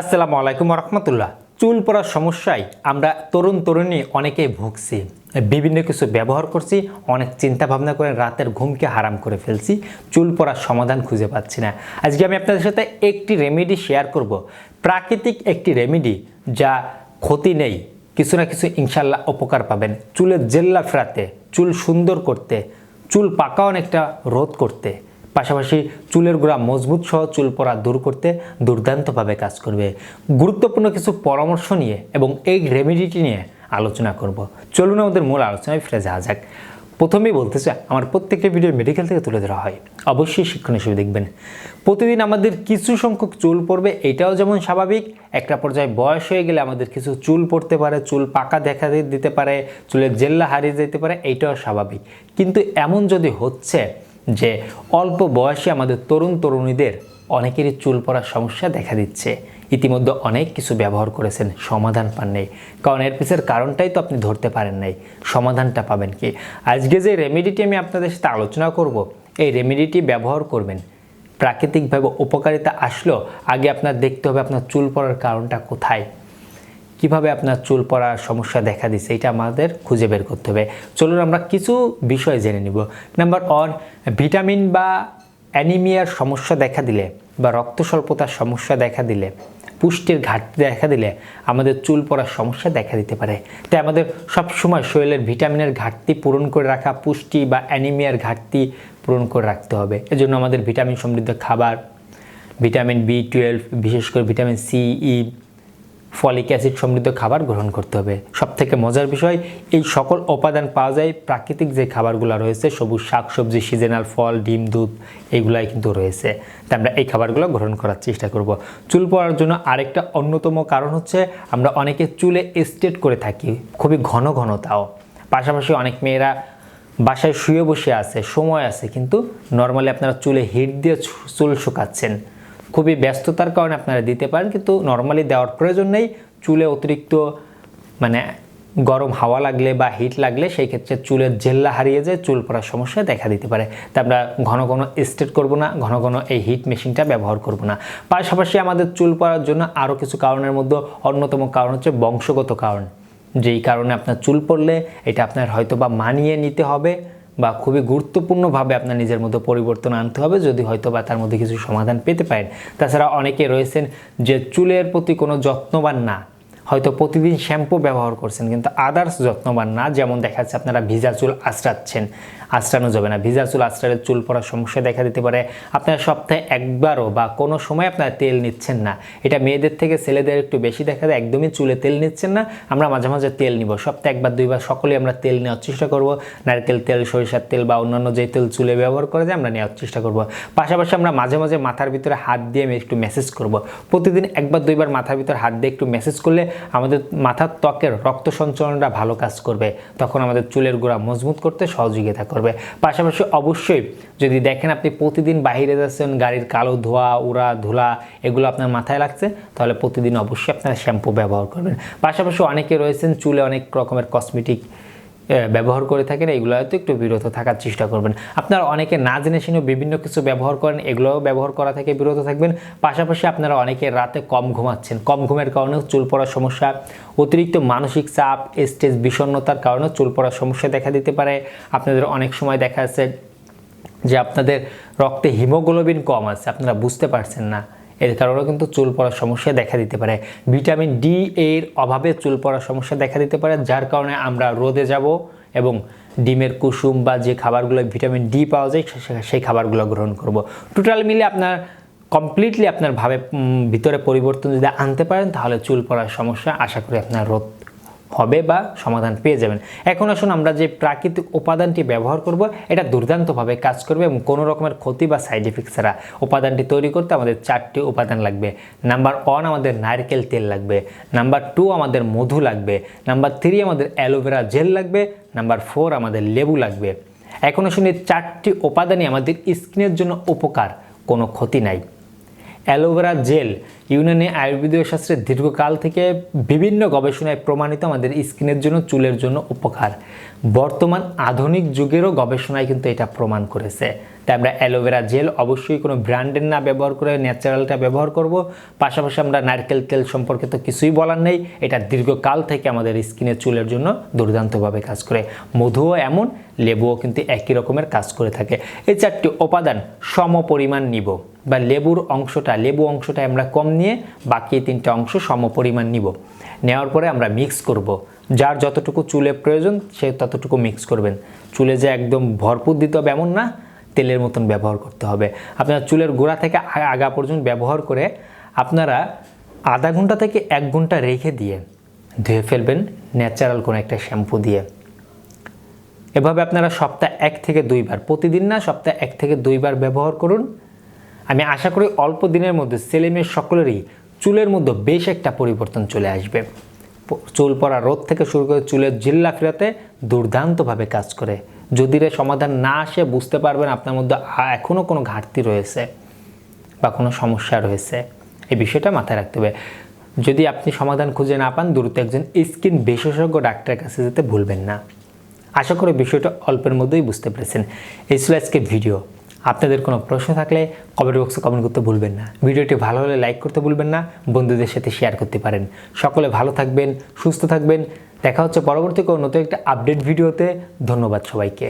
আসসালামু আলাইকুম রহমতুল্লাহ চুল পড়ার সমস্যায় আমরা তরুণ তরুণী অনেকেই ভুগছি। বিভিন্ন কিছু ব্যবহার করছি, অনেক চিন্তা ভাবনা করে রাতের ঘুমকে হারাম করে ফেলছি, চুল পড়ার সমাধান খুঁজে পাচ্ছি না। আজকে আমি আপনাদের সাথে একটি রেমেডি শেয়ার করব। প্রাকৃতিক একটি রেমেডি যা ক্ষতি নেই। কিছু না কিছু ইনশাল্লাহ উপকার পাবেন। চুলের জেল্লা ফেরাতে, চুল সুন্দর করতে, চুল পাকা অনেকটা রোধ করতে। পাশাপাশি চুলের গোড়া মজবুত সহ চুল পড়া দূর করতে দুর্দান্তভাবে কাজ করবে। গুরুত্বপূর্ণ কিছু পরামর্শ নিয়ে এবং এই রেমেডিটি নিয়ে আলোচনা করব। চলুন আমাদের মূল আলোচনায় ফিরে যাওয়া যাক। প্রথমেই বলতে চাই, আমার প্রত্যেকটা ভিডিও মেডিকেল থেকে তুলে ধরা হয়। অবশ্যই শিক্ষণ হিসেবে দেখবেন। প্রতিদিন আমাদের কিছু সংখ্যক চুল পড়বে, এটাও যেমন স্বাভাবিক। একটা পর্যায়ে বয়স হয়ে গেলে আমাদের কিছু চুল পড়তে পারে, চুল পাকা দেখা দিতে পারে, চুলের জেল্লা হারিয়ে যেতে পারে এইটাও স্বাভাবিক। কিন্তু এমন যদি হচ্ছে যে অল্প বয়সে আমাদের তরুণ তরুণীদের অনেকেরই চুল পড়ার সমস্যা দেখা দিচ্ছে। ইতিমধ্যে অনেক কিছু ব্যবহার করেছেন, সমাধান পান নেই কারণ এর পিছের কারণটাই তো আপনি ধরতে পারেন নাই। সমাধানটা পাবেন কি? আজকে যে রেমেডিটি আমি আপনাদের সাথে আলোচনা করব, এই রেমেডিটি ব্যবহার করবেন। প্রাকৃতিকভাবে উপকারিতা আসলো, আগে আপনার দেখতে হবে আপনার চুল পড়ার কারণটা কোথায়। কীভাবে আপনার চুল পড়ার সমস্যা দেখা দিচ্ছে এটা আমাদের খুঁজে বের করতে হবে। চলুন আমরা কিছু বিষয় জেনে নিব। নাম্বার ওয়ান ভিটামিন বা অ্যানিমিয়ার সমস্যা দেখা দিলে বা রক্ত স্বল্পতার সমস্যা দেখা দিলে, পুষ্টির ঘাটতি দেখা দিলে আমাদের চুল পড়ার সমস্যা দেখা দিতে পারে। তাই আমাদের সবসময় শরীরের ভিটামিনের ঘাটতি পূরণ করে রাখা, পুষ্টি বা অ্যানিমিয়ার ঘাটতি পূরণ করে রাখতে হবে। এজন্য আমাদের ভিটামিন সমৃদ্ধ খাবার ভিটামিন বি টুয়েলভ বিশেষ করে vitamin C E folic acid সমৃদ্ধ খাবার গ্রহণ করতে হবে। সবথেকে মজার বিষয়, এই সকল উপাদান পাওয়া যায়, প্রাকৃতিক যে খাবারগুলো রয়েছে, সবুজ শাকসবজি সিজনাল ফল, ডিম, দুধ, এগুলাই কিন্তু রয়েছে। তাই আমরা এই খাবারগুলো গ্রহণ করার চেষ্টা করব। চুল পড়ার জন্য আরেকটা অন্যতম কারণ হচ্ছে, আমরা অনেকে চুলে স্টেট করে থাকি, খুবই ঘন ঘন তাও। পাশাপাশি অনেক মেয়েরা বাসায় শুয়ে বসে আছে, সময় আছে, কিন্তু নর্মালি আপনারা চুলে হিট দিয়ে চুল শুকাচ্ছেন। খুবই ব্যস্ততার কারণে আপনারা দিতে পারেন, কিন্তু নর্মালি দেওয়ার প্রয়োজন নেই। চুলে অতিরিক্ত মানে গরম হাওয়া লাগলে বা হিট লাগলে সেই ক্ষেত্রে চুলের জেল্লা হারিয়ে যায়, চুল পড়ার সমস্যা দেখা দিতে পারে। তা আমরা ঘন ঘন স্ট্রেট করব না, ঘন ঘন এই হিট মেশিনটা ব্যবহার করব না। পাশাপাশি আমাদের চুল পড়ার জন্য আরও কিছু কারণের মধ্যে অন্যতম কারণ হচ্ছে বংশগত কারণ। যেই কারণে আপনার চুল পড়লে এটা আপনার হয়তো বা মানিয়ে নিতে হবে। বা খুবই গুরুত্বপূর্ণভাবে আপনার নিজের মধ্যে পরিবর্তন আনতে হবে, যদি হয়তো বা তার মধ্যে কিছু সমাধান পেতে পারেন। তাছাড়া অনেকে রয়েছেন যে চুলের প্রতি কোনো যত্নবান না। হয়তো প্রতিদিন শ্যাম্পু ব্যবহার করছেন, কিন্তু আদার্স যত্নবান না। যেমন দেখা যাচ্ছে আপনারা ভিজা চুল আঁচড়াচ্ছেন, আঁচড়ানো যাবে না। ভিজা চুল আঁচড়ালে চুল পড়ার সমস্যা দেখা দিতে পারে। আপনারা সপ্তাহে একবারও বা কোনো সময় আপনারা তেল নিচ্ছেন না। এটা মেয়েদের থেকে ছেলেদের একটু বেশি দেখা যায়, একদমই চুলে তেল নিচ্ছেন না। আমরা মাঝে মাঝে তেল নিব। সপ্তাহে একবার, দুইবার সকলেই আমরা তেল নেওয়ার চেষ্টা করব। নারকেল তেল সরিষার তেল বা অন্যান্য যে তেল চুলে ব্যবহার করে যায়, আমরা নেওয়ার চেষ্টা করব। পাশাপাশি আমরা মাঝে মাঝে মাথার ভিতরে হাত দিয়ে একটু মেসেজ করব। প্রতিদিন একবার, দুইবার মাথার ভিতরে হাত দিয়ে একটু মেসেজ করলে আমাদের মাথার ত্বকের রক্ত সঞ্চালনটা ভালো কাজ করবে। তখন আমাদের চুলের গোড়া মজবুত করতে সহযোগিতা করবে। পাশাপাশি অবশ্যই যদি দেখেন আপনি প্রতিদিন বাইরে যাচ্ছেন, গাড়ির কালো ধোয়া, উড়া, ধুলা, এগুলো আপনার মাথায় লাগছে, তাহলে প্রতিদিন অবশ্যই আপনারা শ্যাম্পু ব্যবহার করবেন। পাশাপাশি অনেকে রয়েছেন চুলে অনেক রকমের কসমেটিক ব্যবহার করে থাকেন, এগুলো হয়তো একটু বিরত থাকার চেষ্টা করবেন। আপনারা অনেকে না জেনে শুনেও বিভিন্ন কিছু ব্যবহার করেন, এগুলোও ব্যবহার করা থেকে বিরত থাকবেন। পাশাপাশি আপনারা অনেকে রাতে কম ঘুমাচ্ছেন। কম ঘুমের কারণেও চুল পড়ার সমস্যা, অতিরিক্ত মানসিক চাপ, স্ট্রেস, বিষণ্ণতার কারণেও চুল পড়ার সমস্যা দেখা দিতে পারে। আপনাদের অনেক সময় দেখা যাচ্ছে যে আপনাদের রক্তে হিমোগ্লোবিন কম আছে, আপনারা বুঝতে পারছেন না। এর কারণেও কিন্তু চুল পড়ার সমস্যা দেখা দিতে পারে। ভিটামিন ডি এর অভাবে চুল পড়ার সমস্যা দেখা দিতে পারে, যার কারণে আমরা রোদে যাব এবং ডিমের কুসুম বা যে খাবারগুলো ভিটামিন ডি পাওয়া যায় সেই খাবারগুলো গ্রহণ করব। টোটাল মিলে আপনার কমপ্লিটলি আপনার ভাবে ভিতরে পরিবর্তন যদি আনতে পারেন, তাহলে চুল পড়ার সমস্যা আশা করি আপনার রোধ হবে বা সমাধান পেয়ে যাবেন। এখন আসুন আমরা যে প্রাকৃতিক উপাদানটি ব্যবহার করব, এটা দুর্দান্তভাবে কাজ করবে এবং কোনো রকমের ক্ষতি বা সাইড এফেক্ট ছাড়া উপাদানটি তৈরি করতে আমাদের চারটি উপাদান লাগবে। নাম্বার ওয়ান আমাদের নারকেল তেল লাগবে নাম্বার টু আমাদের মধু লাগবে নাম্বার থ্রি আমাদের অ্যালোভেরা জেল লাগবে নাম্বার ফোর আমাদের লেবু লাগবে। এখন আসুন এই চারটি উপাদানই আমাদের স্কিনের জন্য উপকার, কোনো ক্ষতি নাই। অ্যালোভেরা জেল ইউনানি আয়ুর্বেদীয় শাস্ত্রে দীর্ঘকাল থেকে বিভিন্ন গবেষণায় প্রমাণিত আমাদের স্কিনের জন্য, চুলের জন্য উপকার। বর্তমান আধুনিক যুগেরও গবেষণায় কিন্তু এটা প্রমাণ করেছে। তাই আমরা অ্যালোভেরা জেল অবশ্যই কোনো ব্র্যান্ডের না ব্যবহার করে ন্যাচারালটা ব্যবহার করব। পাশাপাশি আমরা নারকেল তেল সম্পর্কে তো কিছুই বলার নেই। এটা দীর্ঘকাল থেকে আমাদের স্কিনের চুলের জন্য দুর্দান্তভাবে কাজ করে। মধুও এমন, লেবুও কিন্তু একই রকমের কাজ করে থাকে। এই চারটি উপাদান সম পরিমাণ নিব। বা লেবুর অংশটা, লেবু অংশটা আমরা কম নিয়ে বাকি তিনটা অংশ সম পরিমাণ নিব। নেওয়ার পরে আমরা মিক্স করব। যার যতটুকু চুলে প্রয়োজন, সে ততটুকু মিক্স করবেন। চুলে যে একদম ভরপুর দিতে হবে এমন না, তেলের মতন ব্যবহার করতে হবে। আপনার চুলের গোড়া থেকে আগা পর্যন্ত ব্যবহার করে আপনারা আধা ঘণ্টা থেকে এক ঘণ্টা রেখে দিয়ে ধুয়ে ফেলবেন ন্যাচারাল কোনো একটা শ্যাম্পু দিয়ে। এভাবে আপনারা সপ্তাহে এক থেকে দুইবার, প্রতিদিন না সপ্তাহে এক থেকে দুইবার ব্যবহার করুন। আমি আশা করি অল্প দিনের মধ্যে ছেলেমেয়ে সকলেরই চুলের মধ্যে বেশ একটা পরিবর্তন চলে আসবে। চুল পড়া রোদ থেকে শুরু করে চুলের জিল্লা ফেরাতে দুর্দান্তভাবে কাজ করে। যদি রে সমাধান না আসে, বুঝতে পারবেন আপনার মধ্যে এখনও কোনো ঘাটতি রয়েছে বা কোনো সমস্যা রয়েছে। এই বিষয়টা মাথায় রাখতে হবে। যদি আপনি সমাধান খুঁজে না পান, দ্রুত একজন স্কিন বিশেষজ্ঞ ডাক্তারের কাছে যেতে ভুলবেন না। আশা করি বিষয়টা অল্পের মধ্যেই বুঝতে পেরেছেন। এই ছিল আজকের ভিডিও। আপনাদের কোনো প্রশ্ন থাকলে কমেন্ট বক্সে কমেন্ট করতে ভুলবেন না। ভিডিওটি ভালো হলে লাইক করতে ভুলবেন না, বন্ধুদের সাথে শেয়ার করতে পারেন। সকলে ভালো থাকবেন, সুস্থ থাকবেন। দেখা হচ্ছে পরবর্তী কোনো নতুন একটা আপডেট ভিডিওতে ধন্যবাদ সবাইকে।